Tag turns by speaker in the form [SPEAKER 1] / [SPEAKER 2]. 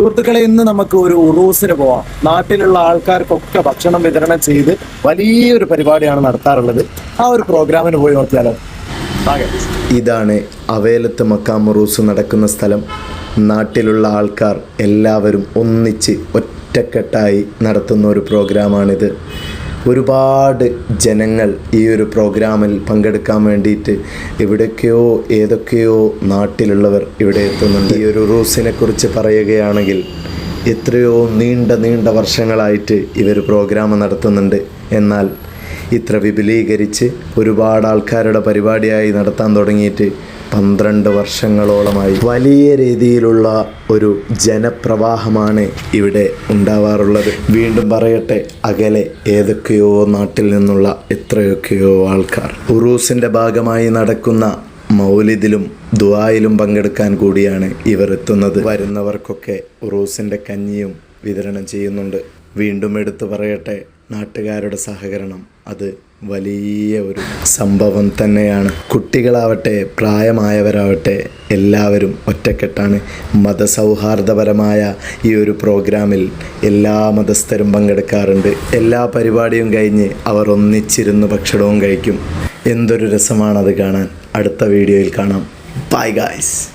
[SPEAKER 1] സുഹൃത്തുക്കളെ ഇന്ന് നമുക്ക് ഒരു ഉറൂസിന് പോവാം നാട്ടിലുള്ള ആൾക്കാർക്കൊക്കെ ഭക്ഷണം വിതരണം ചെയ്ത് വലിയൊരു പരിപാടിയാണ് നടത്താറുള്ളത്. ആ ഒരു പ്രോഗ്രാമിന് പോയി നോക്കിയാലോ?
[SPEAKER 2] ഇതാണ് അവേലത്ത് മക്കാമുറൂസ് നടക്കുന്ന സ്ഥലം. നാട്ടിലുള്ള ആൾക്കാർ എല്ലാവരും ഒന്നിച്ച് ഒറ്റക്കെട്ടായി നടത്തുന്ന ഒരു പ്രോഗ്രാമാണിത്. ഒരുപാട് ജനങ്ങൾ ഈ ഒരു പ്രോഗ്രാമിൽ പങ്കെടുക്കാൻ വേണ്ടിയിട്ട് എവിടെയൊക്കെയോ ഏതൊക്കെയോ നാട്ടിലുള്ളവർ ഇവിടെ എത്തുന്നുണ്ട്. ഈ ഒരു റൂസിനെ കുറിച്ച് പറയുകയാണെങ്കിൽ എത്രയോ നീണ്ട നീണ്ട വർഷങ്ങളായിട്ട് ഇവർ പ്രോഗ്രാം നടത്തുന്നുണ്ട്. എന്നാൽ ഇത്ര വിപുലീകരിച്ച് ഒരുപാട് ആൾക്കാരുടെ പരിപാടിയായി നടത്താൻ തുടങ്ങിയിട്ട് പന്ത്രണ്ട് വർഷങ്ങളോളമായി. വലിയ രീതിയിലുള്ള ഒരു ജനപ്രവാഹമാണ് ഇവിടെ ഉണ്ടാവാറുള്ളത്. വീണ്ടും പറയട്ടെ അകലെ ഏതൊക്കെയോ നാട്ടിൽ നിന്നുള്ള എത്രയൊക്കെയോ ആൾക്കാർ. ഉറൂസിന്റെ ഭാഗമായി നടക്കുന്ന മൗലിദിലും ദുആയിലും പങ്കെടുക്കാൻ കൂടിയാണ് ഇവർ എത്തുന്നത്. വരുന്നവർക്കൊക്കെ ഉറൂസിന്റെ കഞ്ഞിയും വിതരണം ചെയ്യുന്നുണ്ട്. വീണ്ടും എടുത്തു പറയട്ടെ നാട്ടുകാരുടെ സഹകരണം. അത് വലിയ ഒരു സംഭവം തന്നെയാണ്. കുട്ടികളാവട്ടെ പ്രായമായവരാവട്ടെ എല്ലാവരും ഒറ്റക്കെട്ടാണ്. മതസൗഹാർദ്ദപരമായ ഈ ഒരു പ്രോഗ്രാമിൽ എല്ലാ മതസ്ഥരും പങ്കെടുക്കാറുണ്ട്. എല്ലാ പരിപാടിയും കഴിഞ്ഞ് അവർ ഒന്നിച്ചിരുന്ന് ഭക്ഷണവും കഴിക്കും. എന്തൊരു രസമാണത് കാണാൻ. അടുത്ത വീഡിയോയിൽ കാണാം. Bye guys